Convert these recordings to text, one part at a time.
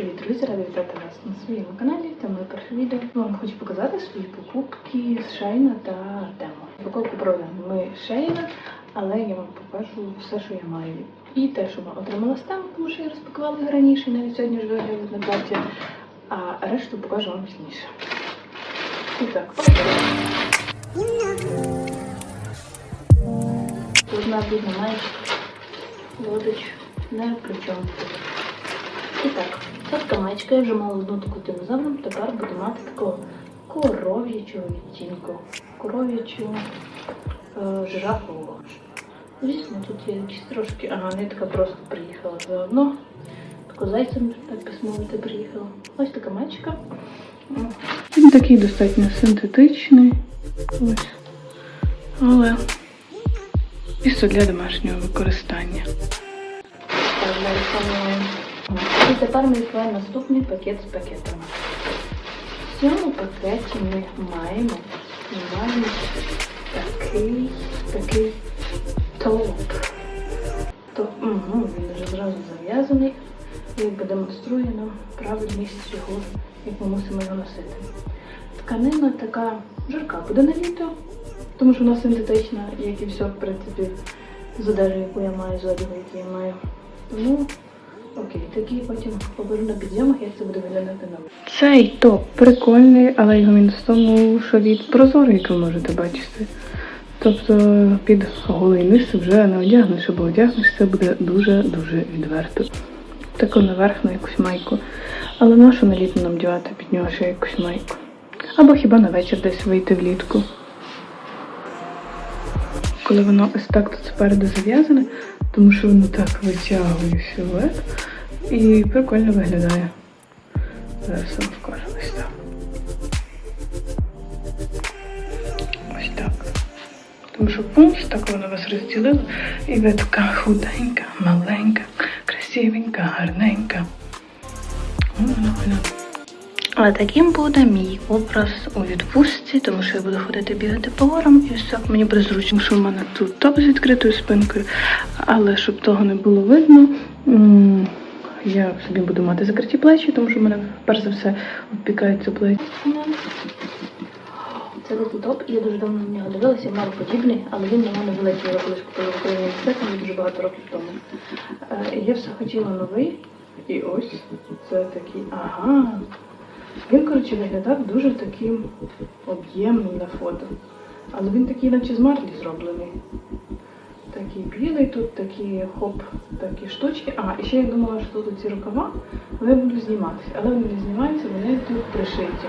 Привіт, друзі! Рада вітати вас на своєму каналі. Це моє перше відео. Я вам хочу показати свої покупки з Шейна та Артема. Покупку проведемо ми Шейна, але я вам покажу все, що я маю. І те, що ми отримали з тему, тому що я розпакувала їх раніше, навіть сьогодні ж виглядають на платі, а решту покажу вам пізніше. І так, Тут на бідна маєчка. Водич не при чому. І так, ця така маєчка, я вже мала одну таку динозавром, тепер буду мати такого коров'ячого відтінку. Коров'ячого е, жирафового. Звісно, тут є якісь трошки, ага, не така просто приїхала заодно. Тако зайцем, так би мовити, приїхала. Ось така маєчка. Він такий достатньо синтетичний. Ось. Але чисто для домашнього використання. Так, далі. І тепер ми відкриваємо наступний пакет з пакетами. В цьому пакеті ми маємо, маємо такий, такий топ. Топ, угу, він вже зразу зав'язаний. І якби демонструє нам правильність його, як ми мусимо його носити. Тканина така жарка буде на літо, тому що вона синтетична, як і все, в принципі, з одежі, яку я маю, з одягу, який я маю. Тому окей, такі потім покажу на підйомах, як це буде виглядати на Цей топ прикольний, але його мінус в тому, що від прозорий, як ви можете бачити. Тобто під голий низ вже не одягнеш, або одягнеш, це буде дуже-дуже відверто. Таку наверх на якусь майку. Але нащо на літо нам дівати під нього ще якусь майку? Або хіба на вечір десь вийти влітку. Коли воно ось так тут спереду зав'язане, тому що воно так витягує силует і прикольно виглядає. Зараз вам покажу ось так. Ось так. Тому що пункт так воно вас розділило, і ви така худенька, маленька, красивенька, гарненька. Воно. Але таким буде мій образ у відпустці, тому що я буду ходити бігати по горам і ось мені буде зручно, що в мене тут топ з відкритою спинкою, але щоб того не було видно, я собі буду мати закриті плечі, тому що в мене перш за все обпікаються плечі. Це великий топ, я дуже давно на нього дивилася, мало подібний, але він на мене великий, я колись купила в спеціально дуже багато років тому. Е, я все хотіла новий, і ось це такий, ага. Він, коротше, виглядав дуже таким об'ємним на фото. Але він такий, наче з марлі зроблений. Такий білий, тут такі хоп, такі штучки. А, і ще я думала, що тут ці рукава, вони будуть зніматися. Але вони не знімаються, вони тут пришиті.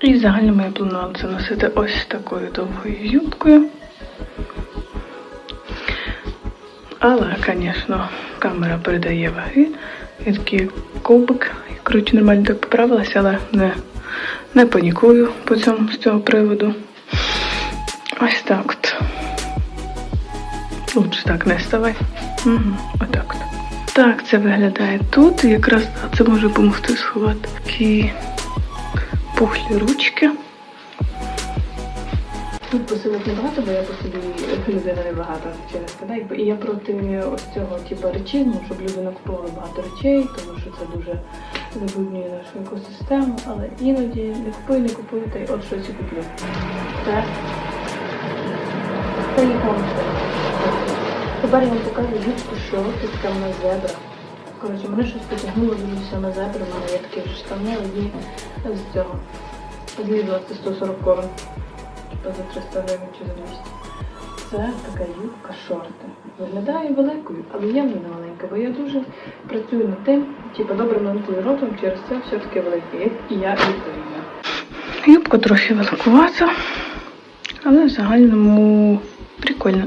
І загально я планувала це носити ось такою довгою юбкою. Але, звісно, камера передає ваги. І такий ковбик. Коротше, нормально так поправилася, але не, не панікую по цьому з цього приводу. Ось так от. Лучше так не ставай. Угу, отак от. Так це виглядає тут. Якраз це може допомогти сховати такі пухлі ручки. Тут посилок небагато, бо я по собі людина небагато через тебе. І я проти ось цього типу речизму, щоб люди накупували багато речей, тому що це дуже забруднює нашу екосистему. Але іноді не купуй, не купуй, та й от щось куплю. Не треба. Тепер я вам покажу юбку, що тут там на зебра. Коротше, мене щось потягнуло дуже на зебри, у мене є вже штани, але з цього. З 20 140 корон. За 300 гривень чи за 200. Це така юбка шорти. Виглядає великою, але я вже не маленька, бо я дуже працюю над тим, типу добрим ротом через це все таки велике, і я відповідна. Юбка трохи великувата, але в загальному прикольно.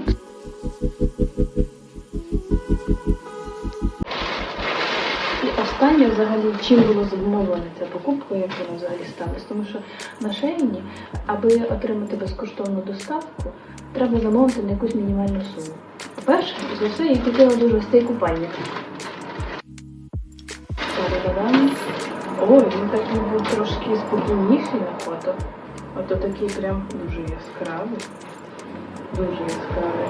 І останнє взагалі, чим було замовлена ця покупка, як вона взагалі сталася. Тому що на шейні, аби отримати безкоштовну доставку, треба замовити на якусь мінімальну суму. По-перше, за все, я хотіла дуже цей купальник. Та-да-да-дам. О, він так ніби трошки спокійніший на фото. Ото такий прям дуже яскравий. Дуже яскравий.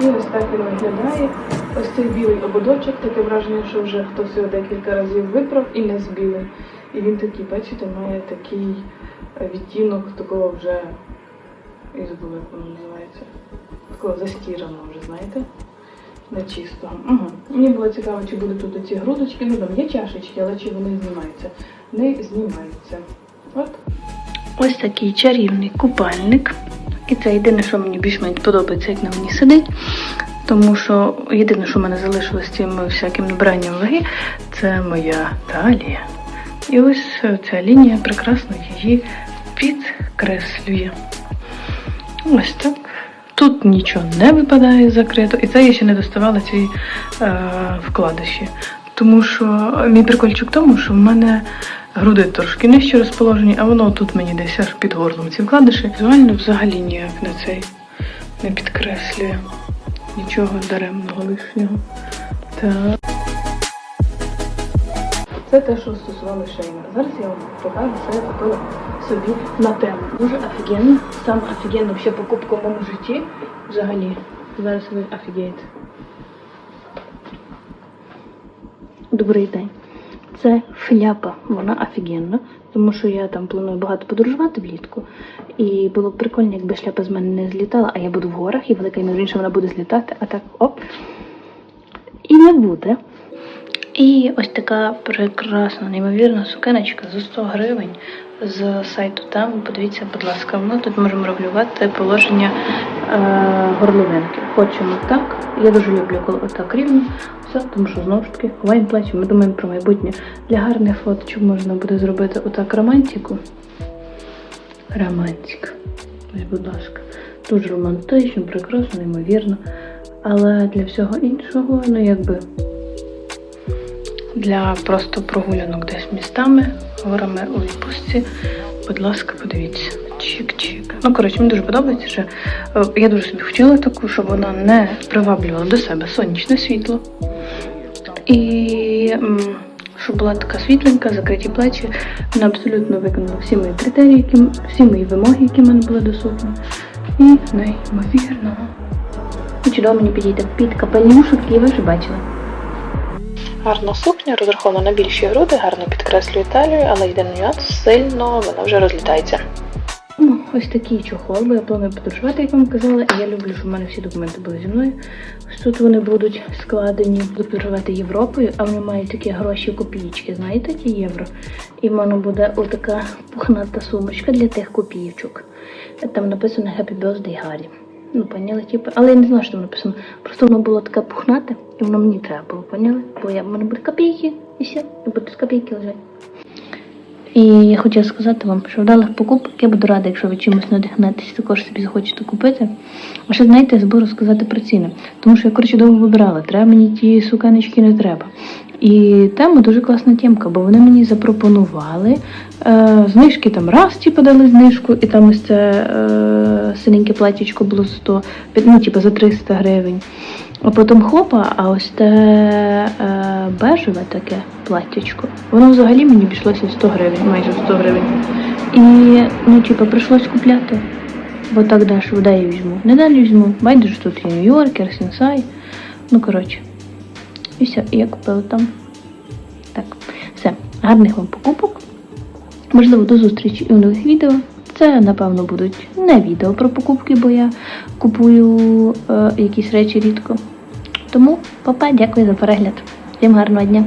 І ось так він виглядає. Ось цей білий ободочок, таке враження, що вже хтось його декілька разів виправ і не збілий. І він такий, бачите, має такий е, відтінок такого вже і забула, як воно називається. Такого застіраного вже, знаєте? Нечистого. Угу. Мені було цікаво, чи будуть тут ці грудочки. Ну там є чашечки, але чи вони знімаються? Не знімаються. От. Ось такий чарівний купальник. І це єдине, що мені більш-менш подобається, як на мені сидить. Тому що єдине, що в мене залишилось цим всяким набранням ваги, це моя талія. І ось ця лінія прекрасно її підкреслює. Ось так. Тут нічого не випадає закрито, і це я ще не доставала ці е, вкладиші. Тому що мій прикольчик в тому, що в мене груди трошки нижче розположені, а воно тут мені десь аж під горлом ці вкладиші. Візуально взагалі ніяк не цей не підкреслює нічого даремного лишнього. Так. Це те, що стосувалося шейна. Зараз я вам покажу, що я купила собі на тему. Дуже офігенно. Сам офігенно ще покупка в моєму житті. Взагалі. Зараз ви офігієте. Добрий день. Це шляпа, вона офігенна, тому що я там планую багато подорожувати влітку. І було б прикольно, якби шляпа з мене не злітала, а я буду в горах, і велика що вона буде злітати, а так оп. І не буде. І ось така прекрасна, неймовірна сукеночка за 100 гривень з сайту там. Подивіться, будь ласка, ми тут можемо регулювати положення горловинки. Хочемо так. Я дуже люблю, коли отак рівно. Все, тому що знову ж таки Вайн плечі. Ми думаємо про майбутнє. Для гарних фоточок можна буде зробити отак романтику. Романтик. Ось, будь ласка. Дуже романтично, прекрасно, неймовірно. Але для всього іншого, ну якби для просто прогулянок десь містами, горами у відпустці. Будь ласка, подивіться. Чик-чик. Ну, коротше, мені дуже подобається, що е, я дуже собі хотіла таку, щоб вона не приваблювала до себе сонячне світло. І щоб була така світленька, закриті плечі. Вона абсолютно виконала всі мої критерії, які, всі мої вимоги, які в мене були доступні. І неймовірно. Чудово мені підійде під капелюшок, який ви вже бачили. Гарна сукня, розрахована на більші груди, гарно підкреслює талію, але єдиний нюанс сильно вона вже розлітається. Ну, ось такий чохол, бо я планую подорожувати, як вам казала, і я люблю, щоб в мене всі документи були зі мною. Ось тут вони будуть складені, буду подорожувати Європою, а вони мають такі гроші копійки, знаєте, ті євро. І в мене буде отака пухната сумочка для тих копійочок. Там написано Happy Birthday Гаррі. Ну, поняли, типу. Але я не знаю, що там написано. Просто воно було таке пухнате, і воно мені треба було, поняли? Бо я, в мене будуть копійки, і все, і будуть копійки лежати. І я хотіла сказати вам, що вдалих покупок я буду рада, якщо ви чимось надихнетесь, також собі захочете купити. А ще знаєте, я забув розказати про ціни. Тому що я коротше довго вибирала, треба мені ті суканочки не треба. І тема дуже класна тємка, бо вони мені запропонували е, знижки там раз, типу, дали знижку, і там ось це е, синеньке платічко було 100, ну, типу, за 300 гривень. А потім хопа, а ось те е, бежеве таке платтячко, воно взагалі мені обійшлося 100 гривень, майже 100 гривень. І ну, типу, прийшлось купляти. Бо так дешево, де я візьму? Не далі візьму. Байдуже тут є Нью-Йоркер, Сенсай. Ну, коротше. І все, і я купила там. Так, все. Гарних вам покупок. Можливо, до зустрічі у нових відео. Це, напевно, будуть не відео про покупки, бо я купую е, якісь речі рідко. Тому, папа, дякую за перегляд. Всім гарного дня!